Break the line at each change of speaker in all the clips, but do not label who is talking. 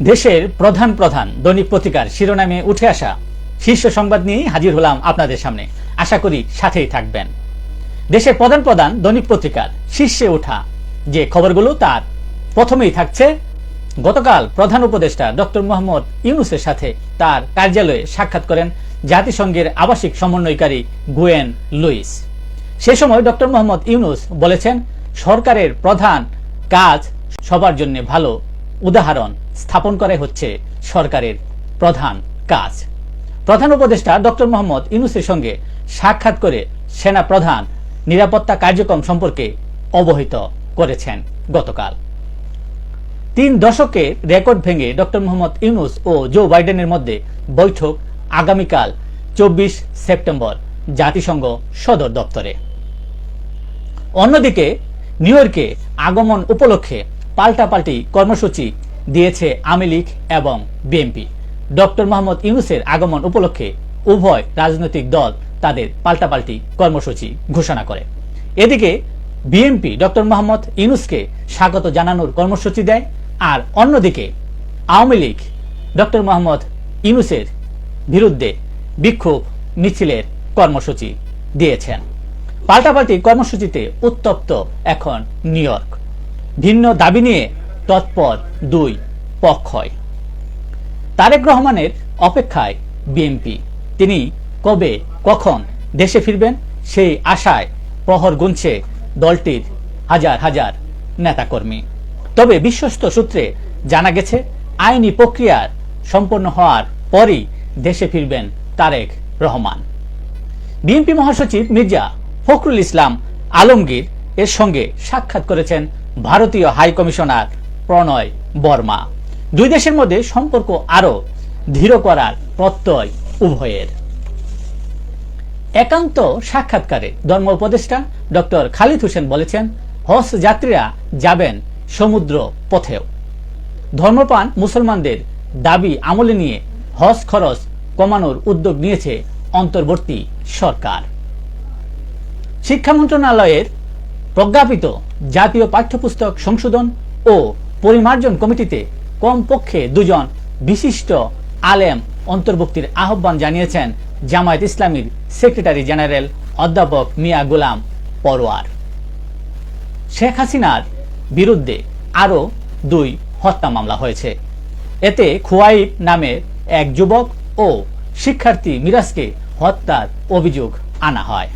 দেশের প্রধান প্রধান দৈনিক পত্রিকার শিরোনামে উঠে আসা শীর্ষ সংবাদ নিয়েই হাজির হলাম আপনাদের সামনে। আশা করি সাথেই থাকবেন। দেশের প্রধান প্রধান দৈনিক পত্রিকার শীর্ষে ওঠা যে খবরগুলো তার প্রথমেই থাকছে, গতকাল প্রধান উপদেষ্টা ডক্টর মোহাম্মদ ইউনুসের সাথে তার কার্যালয়ে সাক্ষাৎ করেন জাতিসংঘের আবাসিক সমন্বয়কারী গুয়েন লুইস। সে সময় ডক্টর মোহাম্মদ ইউনুস বলেছেন, সরকারের প্রধান কাজ সবার জন্য ভালো। উদাহরণ স্থাপন করে হচ্ছে সরকারের প্রধান কাজ। প্রধান উপদেষ্টা ডক্টর মোহাম্মদ ইউনুসের সঙ্গে সাক্ষাৎ করে সেনা প্রধান নিরাপত্তা কার্যক্রম সম্পর্কে অবহিত করেছেন গতকাল। তিন দশকে রেকর্ড ভেঙে ডক্টর মোহাম্মদ ইউনুস ও জো বাইডেনের মধ্যে বৈঠক আগামীকাল চব্বিশ সেপ্টেম্বর জাতিসংঘ সদর দপ্তরে। অন্যদিকে নিউ ইয়র্কে আগমন উপলক্ষে পাল্টাপাল্টি কর্মসূচি দিয়েছে আওয়ামী লীগ এবং বিএনপি। ডক্টর মোহাম্মদ ইউনুসের আগমন উপলক্ষে উভয় রাজনৈতিক দল তাদের পাল্টাপাল্টি কর্মসূচি ঘোষণা করে। এদিকে বিএনপি ডক্টর মোহাম্মদ ইউনুসকে স্বাগত জানানোর কর্মসূচি দেয় আর অন্যদিকে আওয়ামী লীগ ডক্টর মোহাম্মদ ইউনুসের বিরুদ্ধে বিক্ষোভ মিছিলের কর্মসূচি দিয়েছেন। পাল্টাপাল্টি কর্মসূচিতে উত্তপ্ত এখন নিউ ইয়র্ক। ভিন্ন দাবি নিয়ে তৎপর দুই, পক্ষয়। তারেক রহমানের অপেক্ষায় বিএনপি, তিনি কবে, কখন দেশে ফিরবেন সেই আশায় প্রহর গুনছে দলটির হাজার হাজার নেতাকর্মী। তবে বিশ্বস্ত সূত্রে জানা গেছে, আইনি প্রক্রিয়ার সম্পন্ন হওয়ার পরই দেশে ফিরবেন তারেক রহমান। বিএনপি মহাসচিব মির্জা ফখরুল ইসলাম আলমগীর এর সঙ্গে সাক্ষাৎ করেছেন ভারতীয় হাই কমিশনার প্রণয় বর্মা। দুই দেশের মধ্যে সম্পর্ক আরও দৃঢ় করার প্রত্যয় উভয়ের। একান্ত সাক্ষাৎকারে ধর্ম উপদেষ্টা ডক্টর খালিদ হোসেন বলেছেন, হজ যাত্রীরা যাবেন সমুদ্র পথেও। ধর্মপান মুসলমানদের দাবি আমলে নিয়ে হজ খরচ কমানোর উদ্যোগ নিয়েছে অন্তর্বর্তী সরকার। শিক্ষা মন্ত্রণালয়ের প্রজ্ঞাপিত জাতীয় পাঠ্যপুস্তক সংশোধন ও পরিমার্জন কমিটিতে কমপক্ষে দুজন বিশিষ্ট আলেম অন্তর্ভুক্তির আহ্বান জানিয়েছেন জামায়াত ইসলামীর সেক্রেটারি জেনারেল অধ্যাপক মিয়া গোলাম পরোয়ার। শেখ হাসিনার বিরুদ্ধে আরও দুই হত্যা মামলা হয়েছে। এতে খুয়াইব নামের এক যুবক ও শিক্ষার্থী মিরাজকে হত্যার অভিযোগ আনা হয়।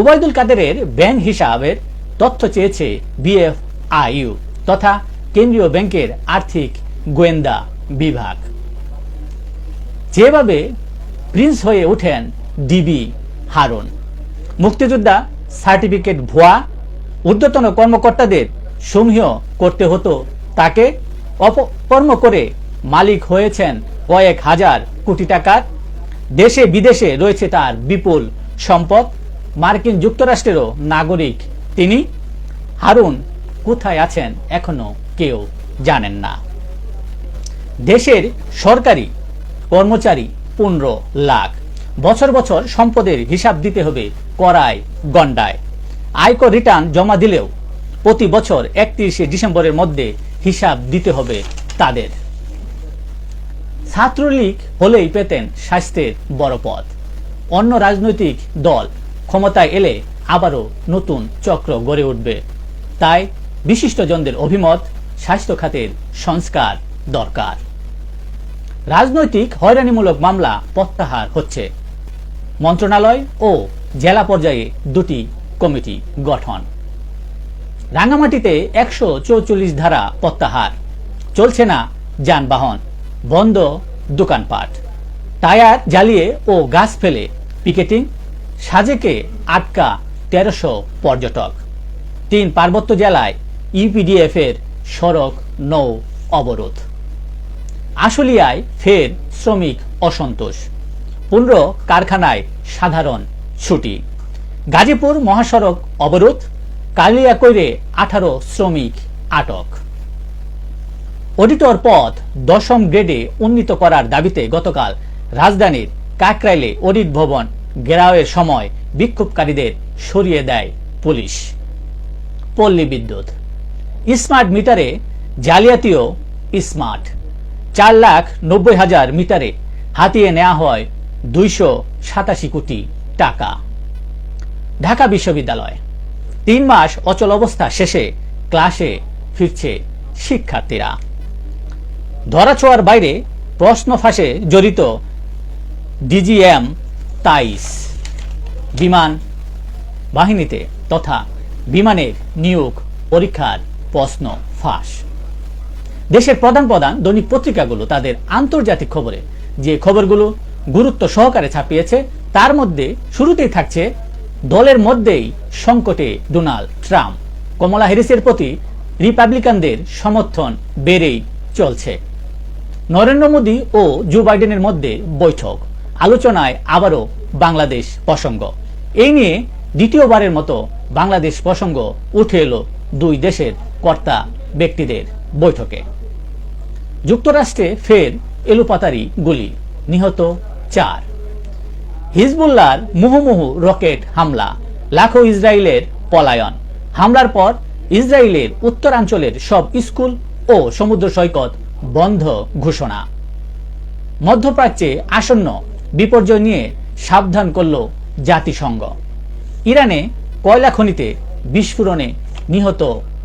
উবায়দুল কাদেরের ব্যাংক হিসাবের তথ্য চেয়েছে বিএফআইইউ তথা কেন্দ্রীয় ব্যাংকের আর্থিক গোয়েন্দা বিভাগ। যেভাবে প্রিন্স হয়ে ওঠেন ডিবি হারুন, মুক্তিযোদ্ধা সার্টিফিকেট ভুয়া, ঊর্ধ্বতন কর্মকর্তাদের সমীহ করতে হতো তাকে, অপকর্ম করে মালিক হয়েছেন কয়েক হাজার কোটি টাকার। দেশে বিদেশে রয়েছে তার বিপুল সম্পদ। মার্কিন যুক্তরাষ্ট্রেরও নাগরিক তিনি। হারুন কোথায় আছেন এখনও কেউ জানেন না। দেশের সরকারি কর্মচারী পনেরো লাখ। বছর বছর সম্পদের হিসাব দিতে হবে করায় গন্ডায় আয়কর রিটার্ন জমা দিলেও প্রতি বছর একত্রিশে ডিসেম্বরের মধ্যে হিসাব দিতে হবে তাদের। ছাত্রলীগ হলেই পেতেন স্বাস্থ্যের বড় পদ অন্য রাজনৈতিক দল ক্ষমতায় এলে আবারও নতুন চক্র গড়ে উঠবে। তাই বিশিষ্টজনদের অভিমত, স্বাস্থ্য খাতের সংস্কার দরকার। রাজনৈতিক হয়রানিমূলক মামলা প্রত্যাহার হচ্ছে। মন্ত্রণালয় ও জেলা পর্যায়ে দুটি কমিটি গঠন। রাঙামাটিতে একশো চৌচল্লিশ ধারা প্রত্যাহার। চলছে না যানবাহন, বন্ধ দোকানপাট। টায়ার জ্বালিয়ে ও গাছ ফেলে পিকেটিং, সাজেকে আটকা তেরোশো পর্যটক। তিন পার্বত্য জেলায় ইউপিডিএফ এর সড়ক নৌ অবরোধ। আশুলিয়ায় ফের শ্রমিক অসন্তোষ। পনেরো কারখানায় সাধারণ ছুটি। গাজীপুর মহাসড়ক অবরোধ, কালিয়াকৈরে আঠারো শ্রমিক আটক। অডিটর পদ দশম গ্রেডে উন্নীত করার দাবিতে গতকাল রাজধানীর কাকরাইলে অডিট ভবন ঘেরাওয়ের সময় বিক্ষোভকারীদের সরিয়ে দেয় পুলিশ। পল্লী বিদ্যুৎ। স্মার্ট মিটারে জালিয়াতিও স্মার্ট। চার লাখ নব্বই হাজার মিটারে হাতিয়ে নেওয়া হয় দুইশো সাতাশি কোটি টাকা। ঢাকা বিশ্ববিদ্যালয়। তিন মাস অচল অবস্থা শেষে ক্লাসে ফিরছে শিক্ষার্থীরা। ধরাছোঁয়ার বাইরে প্রশ্ন ফাঁসে জড়িত ডিজিএম তাইস। বিমান বাহিনীতে তথা বিমানের নিয়োগ পরীক্ষার প্রশ্ন, ফাঁস। দেশের প্রধান প্রধান দৈনিক পত্রিকাগুলো তাদের আন্তর্জাতিক খবরে। যে খবরগুলো গুরুত্ব সহকারে ছাপিয়েছে, তার মধ্যে শুরুতেই থাকছে, দলের মধ্যেই সংকটে ডোনাল্ড ট্রাম্প। কমলা হ্যারিসের প্রতি রিপাবলিকানদের সমর্থন বেড়েই চলছে। নরেন্দ্র মোদী ও জো বাইডেনের মধ্যে বৈঠক। আলোচনায় আবারও বাংলাদেশ প্রসঙ্গ। এই নিয়ে দ্বিতীয়বারের মতো বাংলাদেশ প্রসঙ্গ উঠে এলো দুই দেশের কর্তা ব্যক্তিদের বৈঠকে। যুক্তরাষ্ট্রে ফের এলোপাতারি গুলি, নিহত চার। হিজবুল্লাহর মুহুমুহু রকেট হামলা, লাখো ইসরায়েলের পলায়ন। হামলার পর ইসরায়েলের উত্তরাঞ্চলের সব স্কুল ও সমুদ্র সৈকত বন্ধ ঘোষণা। মধ্যপ্রাচ্যে আসন্ন বিপর্যয় নিয়ে সাবধান করল জাতিসংঘ। ইরানে কয়লা খনিতে বিস্ফোরণে নিহত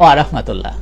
ও রহমতুল্লাহ।